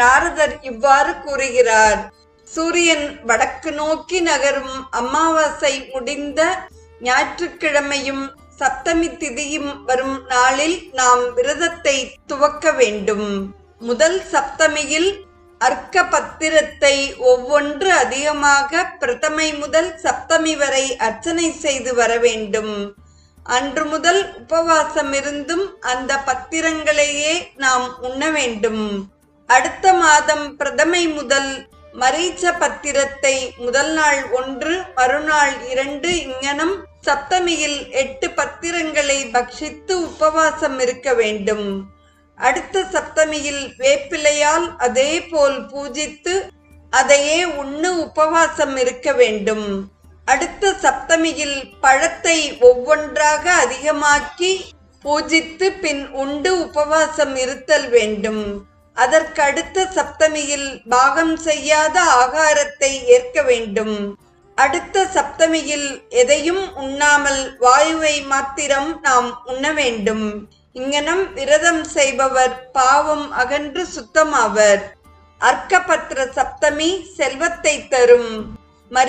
நாரதர் இவ்வாறு கூறுகிறார். சூரியன் வடக்கு நோக்கி நகரும் அமாவாசை முடிந்த ஞாயிற்றுக்கிழமையும் சப்தமி திதியும் வரும் நாளில் நாம் விரதத்தை துவக்க வேண்டும். முதல் சப்தமியில் அர்க்க பத்திரத்தை ஒவ்வொன்று அதிகமாக பிரதமை முதல் சப்தமி வரை அர்ச்சனை செய்து வர வேண்டும். அன்று முதல் உபவாசம் இருந்தும் அந்த பத்திரங்களையே நாம் உண்ண வேண்டும். அடுத்த மாதம் பிரதமை முதல் மரீச்ச பத்திரத்தை முதல் நாள் ஒன்று மறுநாள் இரண்டு இங்கனம் சப்தமியில் எட்டு பத்திரங்களை பக்ஷித்து உபவாசம் இருக்க வேண்டும். அடுத்த சப்தமியில் வேப்பிலையால் அதே போல் பூஜித்து அதையே உண்ணு உபவாசம் இருக்க வேண்டும். அடுத்த சப்தமியில் பழத்தை ஒவ்வொன்றாக அதிகமாக்கி பூஜித்து பின் உண்டு உபவாசம் இருத்தல் வேண்டும். அதற்கு அடுத்த சப்தமியில் பாகம் செய்யாத ஆகாரத்தை ஏற்க வேண்டும். அடுத்த சப்தமியில் எதையும் உண்ணாமல் வாயுவை மாத்திரம் நாம் உண்ண வேண்டும். இங்கனம் விரதம் செய்பவர் பாவம் அகன்று சுத்தமாவர். அர்க்கபத்ர சப்தமி செல்வத்தை தரும். மரி